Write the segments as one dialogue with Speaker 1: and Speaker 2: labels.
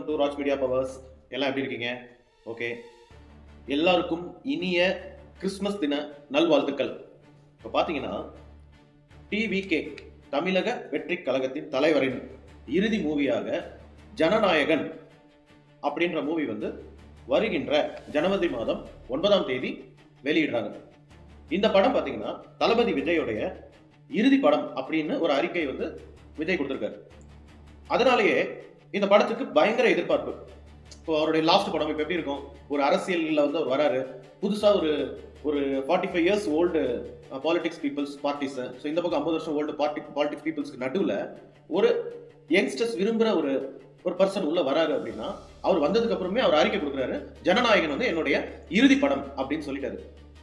Speaker 1: Welcome to Raj media powers எல்லாம் எப்படி இருக்கீங்க? ஓகே எல்லாருக்கும் இனிய கிறிஸ்மஸ் தின நல்வாழ்த்துக்கள். இப்போ பார்த்தீங்கன்னா டிவிகே தமிழக வெற்றி கழகத்தின் தலைவரின் இறுதி மூவியாக ஜனநாயகன் அப்படின்ற மூவி வந்து வருகின்ற ஜனவரி மாதம் ஒன்பதாம் தேதி வெளியிடுறாங்க. இந்த படம் பார்த்தீங்கன்னா தளபதி விஜயோடைய இறுதி படம் அப்படின்னு ஒரு அறிக்கை வந்து விஜய் கொடுத்துருக்காரு. அதனாலேயே இந்த படத்துக்கு பயங்கர எதிர்பார்ப்பு. இப்போ அவருடைய லாஸ்ட் படம் இப்போ எப்படி இருக்கும்? ஒரு அரசியலில் வந்து அவர் வராரு. புதுசாக ஒரு ஒரு forty five years old politics peoples parties so இந்த பக்கம் ஐம்பது வருஷம் ஓல்டு பார்ட்டி பாலிடிக்ஸ் பீப்புள்ஸ்க்கு நடுவில் ஒரு யங்ஸ்டர்ஸ் விரும்புகிற ஒரு ஒரு பர்சன் உள்ள வராரு அப்படின்னா அவர் வந்ததுக்கு அப்புறமே அவர் அறிக்கை கொடுக்குறாரு ஜனநாயகன் வந்து என்னுடைய இறுதி படம் அப்படின்னு சொல்லிட்டாரு.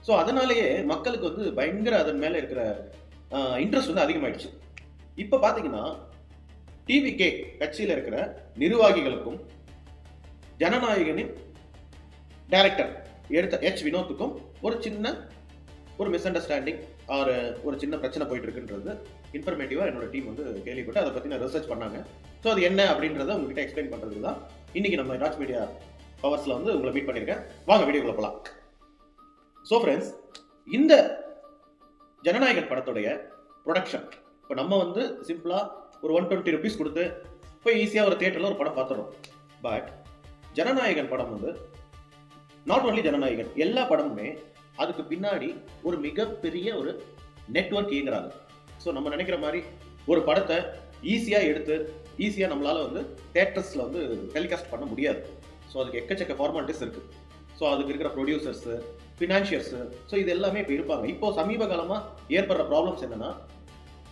Speaker 1: ஸோ அதனாலேயே மக்களுக்கு வந்து பயங்கர அதன் மேலே இருக்கிற uh, இன்ட்ரெஸ்ட் வந்து அதிகமாயிடுச்சு. இப்போ பார்த்தீங்கன்னா டிவிகே கட்சியில் இருக்கிற நிர்வாகிகளுக்கும் ஜனநாயகனின் டைரக்டர் எடுத்த எச் வினோத்துக்கும் ஒரு சின்ன ஒரு மிஸ் அண்டர்ஸ்டாண்டிங் ஆர் ஒரு சின்ன பிரச்சனை போயிட்டு இருக்குன்றது இன்ஃபர்மேட்டிவாக என்னோட டீம் வந்து கேள்விப்பட்டு அதை பற்றி நான் ரிசர்ச் பண்ணாங்க. ஸோ அது என்ன அப்படின்றத உங்ககிட்ட எக்ஸ்பிளைன் பண்ணுறது தான் இன்னைக்கு நம்ம ராஜ் மீடியா பவர்ஸில் வந்து உங்களை மீட் பண்ணியிருக்கேன். வாங்க வீடியோக்குள்ள போகலாம் ஸோ ஃப்ரெண்ட்ஸ் இந்த ஜனநாயகன் படத்துடைய ப்ரொடக்ஷன் இப்போ நம்ம வந்து சிம்பிளாக ஒரு ஒன் டுவெண்ட்டி ருபீஸ் கொடுத்து போய் ஈஸியாக ஒரு தேட்டரில் ஒரு படம் பார்த்துடுறோம் பட் ஜனநாயகன் படம் வந்து நாட் ஓன்லி ஜனநாயகன் எல்லா படமுமே அதுக்கு பின்னாடி ஒரு மிகப்பெரிய ஒரு நெட்வொர்க் இயங்குறாங்க. ஸோ நம்ம நினைக்கிற மாதிரி ஒரு படத்தை ஈஸியாக எடுத்து ஈஸியாக நம்மளால் வந்து தேட்டர்ஸில் வந்து டெலிகாஸ்ட் பண்ண முடியாது. ஸோ அதுக்கு எக்கச்சக்க ஃபார்மாலிட்டிஸ் இருக்குது ஸோ அதுக்கு இருக்கிற ப்ரொடியூசர்ஸு ஃபினான்ஷியர்ஸு ஸோ இது எல்லாமே இப்போ இருப்பாங்க. இப்போ சமீப காலமாக ஏற்படுற ப்ராப்ளம்ஸ் என்னன்னா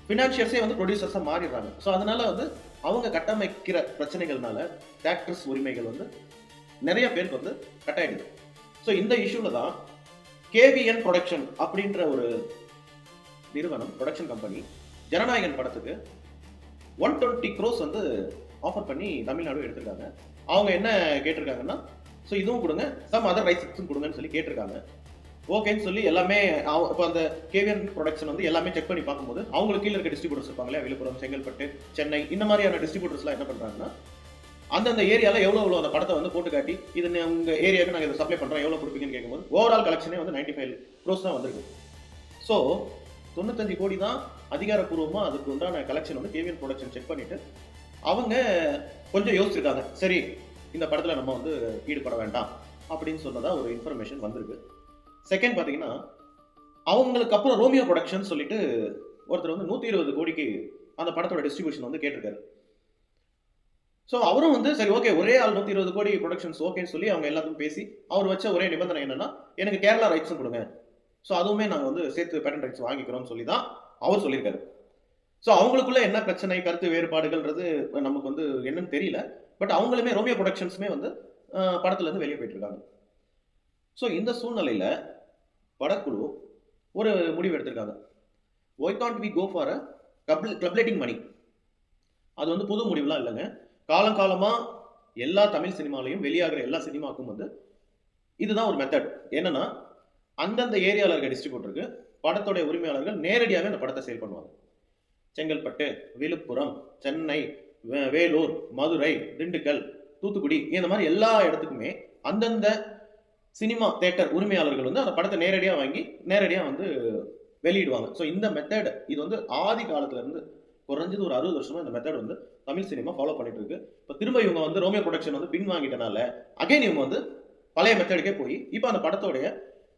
Speaker 1: ஃபினான்ஷியர்ஸே வந்து ப்ரொடியூசர்ஸாக மாறிடுறாங்க. ஸோ அதனால வந்து அவங்க கட்டமைக்கிற பிரச்சனைகள்னால டேரக்டர்ஸ் உரிமைகள் வந்து நிறைய பேருக்கு வந்து கட் ஆயிடுது. ஸோ இந்த இஷ்யூவில் தான் கேவிஎன் ப்ரொடக்ஷன் அப்படின்ற ஒரு நிறுவனம் ப்ரொடக்ஷன் கம்பெனி ஜனநாயகன் படத்துக்கு ஒன் டுவெண்ட்டி க்ரோஸ் வந்து ஆஃபர் பண்ணி தமிழ்நாடு எடுத்திருக்காங்க. அவங்க என்ன கேட்டிருக்காங்கன்னா ஸோ இதுவும் கொடுங்க சம் அதர் ரைட்ஸும் கொடுங்கன்னு சொல்லி கேட்டிருக்காங்க. ஓகேன்னு சொல்லி எல்லாமே இப்போ அந்த கேவிஎன் ப்ரொடக்ஷன் வந்து எல்லாமே செக் பண்ணி பார்க்கும்போது அவங்களுக்கு கீழே இருக்க டிஸ்ட்ரிபியூட்டர்ஸ் இருப்பாங்களே விழுப்புரம் செங்கல்பட்டு சென்னை இந்த மாதிரியான டிஸ்ட்ரிபியூட்டர்ஸ்லாம் என்ன பண்ணுறாங்கன்னா அந்தந்த ஏரியாவில் எவ்வளோ எவ்வளோ அந்த படத்தை வந்து போட்டு காட்டி இது உங்கள் ஏரியாவுக்கு நாங்கள் இதை சப்ளை பண்ணுறோம் எவ்வளோ கொடுப்பீங்கன்னு கேட்கும்போது ஓவரால் கலெக்ஷனே வந்து நைன்டி ஃபைவ் க்ரோஸ் தான் வந்திருக்கு. ஸோ தொண்ணூத்தஞ்சு கோடி தான் அதிகாரப்பூர்வமாக அதுக்கு உண்டான கலெக்ஷன் வந்து கேவிஎன் ப்ரொடக்ஷன் செக் பண்ணிவிட்டு அவங்க கொஞ்சம் யோசிச்சிருக்காங்க. சரி இந்த படத்தில் நம்ம வந்து ஈடுபட வேண்டாம் அப்படின்னு சொன்னதாக ஒரு இன்ஃபர்மேஷன் வந்திருக்கு. செகண்ட் பார்த்தீங்கன்னா அவங்களுக்கு அப்புறம் ரோமியோ ப்ரொடக்ஷன் சொல்லிட்டு ஒருத்தர் வந்து நூற்றி இருபது கோடிக்கு அந்த படத்தோட டிஸ்ட்ரிபியூஷன் வந்து கேட்டிருக்காரு. ஸோ அவரும் வந்து சரி ஓகே ஒரே ஆள் நூற்றி இருபது கோடி ப்ரொடக்ஷன்ஸ் ஓகேன்னு சொல்லி அவங்க எல்லாத்தையும் பேசி அவர் வச்ச ஒரே நிபந்தனை என்னன்னா எனக்கு கேரளா ரைட்ஸும் கொடுங்க. ஸோ அதுவுமே நாங்கள் வந்து சேர்த்து பேட்டன் ரைட்ஸ் வாங்கிக்கிறோம்னு சொல்லி தான் அவர் சொல்லியிருக்காரு. ஸோ அவங்களுக்குள்ள என்ன பிரச்சனை கருத்து வேறுபாடுகள்ன்றது நமக்கு வந்து என்னன்னு தெரியல. பட் அவங்களுமே ரோமியோ ப்ரொடக்ஷன்ஸுமே வந்து படத்துலேருந்து வெளியே போயிட்டு இருக்காங்க ஸோ இந்த சூழ்நிலையில் படக்குழு ஒரு முடிவு எடுத்திருக்காங்க. Why can't we go for a கப்ல கிளப்லேட்டிங் மணி அது வந்து புது முடிவுலாம் இல்லைங்க. காலங்காலமாக எல்லா தமிழ் சினிமாலையும் வெளியாகிற எல்லா சினிமாவுக்கும் வந்து இதுதான் ஒரு மெத்தட் என்னன்னா அந்தந்த ஏரியாவில் இருக்க. டிஸ்ட்ரிபியூட்டருக்கு படத்துடைய உரிமையாளர்கள் நேரடியாகவே அந்த படத்தை சேல் பண்ணுவாங்க. செங்கல்பட்டு விழுப்புரம் சென்னை வே- வேலூர் மதுரை திண்டுக்கல் தூத்துக்குடி இந்த மாதிரி எல்லா இடத்துக்குமே அந்தந்த சினிமா தேட்டர் உரிமையாளர்கள் வந்து அந்த படத்தை நேரடியாக வாங்கி நேரடியாக வந்து வெளியிடுவாங்க. ஸோ இந்த மெத்தட் இது வந்து ஆதி காலத்துலேருந்து குறைஞ்சது ஒரு அறுபது வருஷமா இந்த மெத்தட் வந்து தமிழ் சினிமா ஃபாலோ பண்ணிட்டு இருக்கு இப்போ திரும்ப இவங்க வந்து ரோமியோ ப்ரொடக்ஷன் வந்து பின் வாங்கிட்டனால அகைன் இவங்க வந்து பழைய மெத்தடுக்கே போய் இப்போ அந்த படத்தோடைய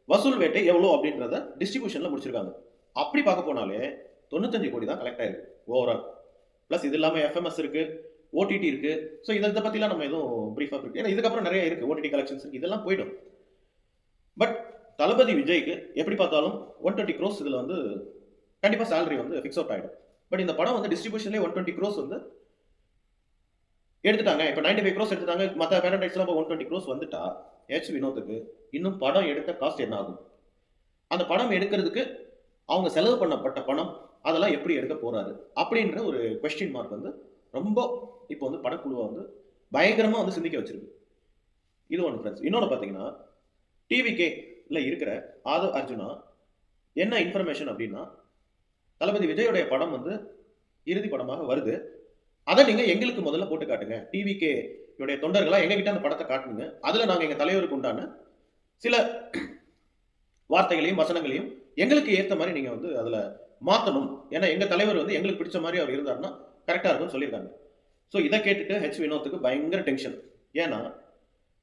Speaker 1: வசூல் வேட்டை எவ்வளோ அப்படின்றத டிஸ்ட்ரிபியூஷனில் முடிச்சிருக்காங்க. அப்படி பார்க்க போனாலே தொண்ணூத்தஞ்சு கோடி தான் கலெக்ட் ஆயிருக்கு ஓவரால் ப்ளஸ் இது இல்லாமல் எஃப்எம்எஸ் இருக்கு ஓடிடி இருக்கு. ஸோ இதை இதை பற்றிலாம் நம்ம எதுவும் ப்ரீஃபாக இருக்கு. ஏன்னா இதுக்கப்புறம் நிறைய இருக்கு ஓடிடி கலெக்ஷன்ஸ் இருக்கு. இதெல்லாம் போயிடும். பட் தளபதி விஜய்க்கு எப்படி பார்த்தாலும் ஒன் டுவெண்ட்டி க்ரோஸ் இதில் வந்து கண்டிப்பாக சேலரி வந்து ஃபிக்ஸ் அவுட் ஆகிடும் பட் இந்த படம் வந்து டிஸ்ட்ரிபியூஷன்லேயே ஒன் டுவெண்ட்டி க்ரோஸ் வந்து எடுத்துட்டாங்க. இப்போ நைன்டி ஃபைவ் க்ரோஸ் எடுத்துட்டாங்க மற்ற பேரண்டைஸ்லாம் இப்போ ஒன் டுவெண்ட்டி க்ரோஸ் வந்துட்டா ஹெச் வினோத்துக்கு இன்னும் படம் எடுத்த காஸ்ட் என்ன ஆகும்? அந்த படம் எடுக்கிறதுக்கு அவங்க செலவு பண்ணப்பட்ட பணம் அதெல்லாம் எப்படி எடுக்க போகிறாரு அப்படின்ற ஒரு கொஸ்டின் மார்க் வந்து ரொம்ப இப்போ வந்து படக்குழுவை வந்து பயங்கரமாக வந்து சிந்திக்க வச்சிருக்கு. இது ஒன்று ஃப்ரெண்ட்ஸ் இன்னொன்று பார்த்தீங்கன்னா டிவிகேல இருக்கிற ஆதவ் அர்ஜுனா என்ன இன்ஃபர்மேஷன் அப்படின்னா தளபதி விஜயோடைய படம் வந்து இறுதி படமாக வருது. அதை நீங்கள் எங்களுக்கு முதல்ல போட்டு காட்டுங்க. டிவிகே தொண்டர்களாக தொண்டர்களா எங்ககிட்ட அந்த படத்தை காட்டுங்க. அதில் நாங்கள் எங்கள் தலைவருக்கு உண்டான சில வார்த்தைகளையும் வசனங்களையும் எங்களுக்கு ஏற்ற மாதிரி நீங்கள் வந்து அதில் மாற்றணும் ஏன்னா எங்கள் தலைவர் வந்து எங்களுக்கு பிடிச்ச மாதிரி அவர் இருந்தாருன்னா கரெக்டாக இருக்கும்னு சொல்லியிருக்காங்க. ஸோ இதை கேட்டுட்டு ஹெச் வினோத்துக்கு பயங்கர டென்ஷன் ஏன்னா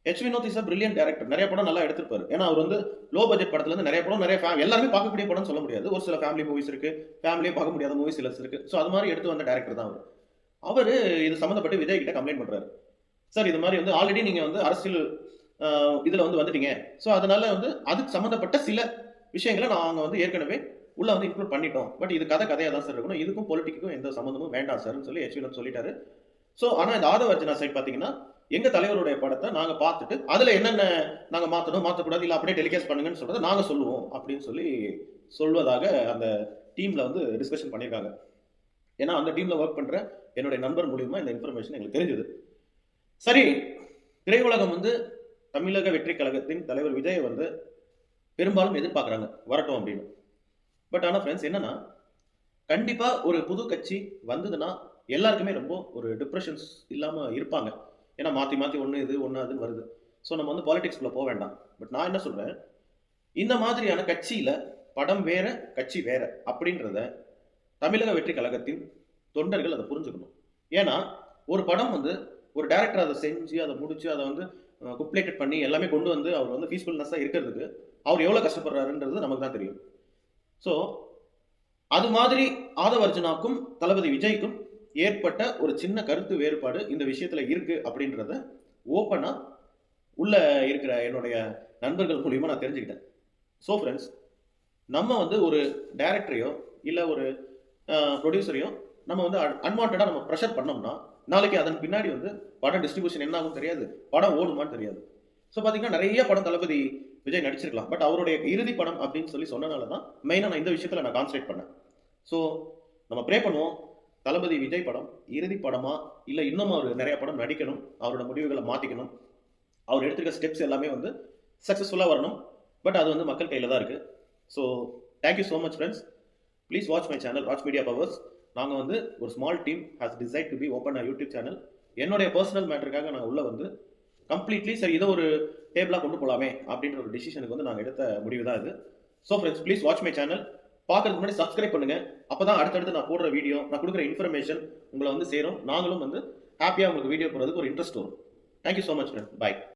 Speaker 1: H Vinoth is a brilliant director நிறைய படம் நல்லா எடுத்திருப்பாரு. ஏன்னா அவர் வந்து லோ பட்ஜெட் படத்துல இருந்து நிறைய படம் நிறைய fam- எல்லாருமே பார்க்கக்கூடிய படம் சொல்ல முடியாது. ஒரு சில ஃபேமிலி மூவிஸ் இருக்கு. ஃபேமிலியே பார்க்க முடியாத மூவிஸ் சில இருக்கு. ஸோ அது மாதிரி எடுத்து வந்த டேரக்டர் தான் அவர். அவர் இது சம்மந்தப்பட்டு விஜய் கிட்ட கம்ப்ளைண்ட் பண்றாரு. சார் இது மாதிரி வந்து ஆல்ரெடி நீங்க வந்து அரசியல் இதில் இதுல வந்து வந்துட்டீங்க. ஸோ அதனால வந்து அதுக்கு சம்மந்தப்பட்ட சில விஷயங்களை நாங்கள் வந்து ஏற்கனவே உள்ள வந்து இன்க்ளூட் பண்ணிட்டோம். பட் இது கதை கதையாக தான் சார் இருக்கணும். இதுக்கும் பொலிட்டிக்கும் எந்த சம்மந்தமும் வேண்டாம் சார்னு சொல்லி ஹெச் வினோத் சொல்லிட்டாரு. ஸோ ஆனால் இந்த ஆதவ அர்ஜுனா சைட் பார்த்தீங்கன்னா எங்க தலைவருடைய படத்தை நாங்க பார்த்துட்டு அதுல என்னென்ன நாங்க மாத்தணும் மாத்தக்கூடாது இல்ல அப்படியே டெலிகேஸ் பண்ணுங்கன்னு சொல்றதை நாங்க சொல்லுவோம் அப்படின்னு சொல்லி சொல்வதாக அந்த டீம்ல வந்து டிஸ்கஷன் பண்ணியிருக்காங்க. ஏன்னா அந்த டீம்ல ஒர்க் பண்ற என்னுடைய நண்பர் மூலியமா இந்த இன்ஃபர்மேஷன் எங்களுக்கு தெரிஞ்சது. சரி திரையுலகம் வந்து தமிழக வெற்றி கழகத்தின் தலைவர் விஜய் வந்து பெரும்பாலும் எதிர்பார்க்குறாங்க. வரட்டும் அப்படின்னு. பட் ஆனால் ஃப்ரெண்ட்ஸ் என்னன்னா கண்டிப்பாக ஒரு புது கட்சி வந்ததுன்னா எல்லாருக்குமே ரொம்ப ஒரு டிப்ரெஷன்ஸ் இல்லாமல் இருப்பாங்க. ஏன்னா மாற்றி மாற்றி ஒன்று இது ஒன்று அதுன்னு வருது. ஸோ நம்ம வந்து பாலிடிக்ஸ்குள்ள போக வேண்டாம். பட் நான் என்ன சொல்கிறேன் இந்த மாதிரியான கட்சியில் படம் வேற கட்சி வேற அப்படின்றத தமிழக வெற்றி கழகத்தின் தொண்டர்கள் அதை புரிஞ்சுக்கணும். ஏன்னா ஒரு படம் வந்து ஒரு டேரக்டர் அதை செஞ்சு அதை முடிச்சு அதை வந்து குப்ளேட்டட் பண்ணி எல்லாமே கொண்டு வந்து அவர் வந்து பீஸ்ஃபுல்னஸ்ஸாக இருக்கிறதுக்கு அவர் எவ்வளோ கஷ்டப்படுறாருன்றது நமக்கு தான் தெரியும். ஸோ அது மாதிரி ஆதவர்ஜுனாக்கும் தளபதி விஜய்க்கும் ஏற்பட்ட ஒரு சின்ன கருத்து வேறுபாடு இந்த விஷயத்துல இருக்கு அப்படின்றத ஓப்பனா உள்ள இருக்கிற என்னுடைய நண்பர்கள் மூலியமா நான் தெரிஞ்சுக்கிட்டேன். ஸோ ஃப்ரெண்ட்ஸ் நம்ம வந்து ஒரு டைரக்டரையோ இல்லை ஒரு ப்ரொடியூசரையோ நம்ம வந்து அன்வான்டாக நம்ம ப்ரெஷர் பண்ணோம்னா நாளைக்கு அதன் பின்னாடி வந்து படம் டிஸ்ட்ரிபியூஷன் என்ன ஆகும் தெரியாது படம் ஓடுமான்னு தெரியாது. ஸோ பார்த்தீங்கன்னா நிறைய படம் தளபதி விஜய் நடிச்சிருக்கலாம். பட் அவருடைய இறுதி படம் அப்படின்னு சொல்லி சொன்னனால தான் மெயினாக நான் இந்த விஷயத்தில் நான் கான்சன்ட்ரேட் பண்ணேன். ஸோ நம்ம ப்ரே பண்ணுவோம். தளபதி விஜய் படம் இறுதி படமா இல்லை இன்னும் அவர் நிறைய படம் நடிக்கணும் அவரோட முடிவுகளை மாற்றிக்கணும் அவர் எடுத்திருக்க ஸ்டெப்ஸ் எல்லாமே வந்து சக்ஸஸ்ஃபுல்லாக வரணும். பட் அது வந்து மக்கள் கையில் தான் இருக்குது so thank you so much friends please watch my channel watch media powers நாங்கள் வந்து ஒரு small team has decide to be open a YouTube channel என்னுடைய பர்சனல் மேட்டருக்காக நான் உள்ளே வந்து கம்ப்ளீட்லி சரி இதை ஒரு டேபிளாக கொண்டு போகலாமே அப்படின்ற ஒரு டிசிஷனுக்கு வந்து நாங்கள் எடுத்த முடிவு தான் இது. So friends please watch my channel பார்க்கறதுக்கு முன்னாடி சப்ஸ்கிரைப் பண்ணுங்க. அப்பதான் அடுத்தடுத்து நான் போடுற வீடியோ நான் கொடுக்குற இன்ஃபர்மேஷன் உங்களை வந்து சேரும். நாங்களும் வந்து ஹாப்பியாக உங்களுக்கு வீடியோ போடுறதுக்கு ஒரு இன்ட்ரெஸ்ட் வரும். Thank you so much friend bye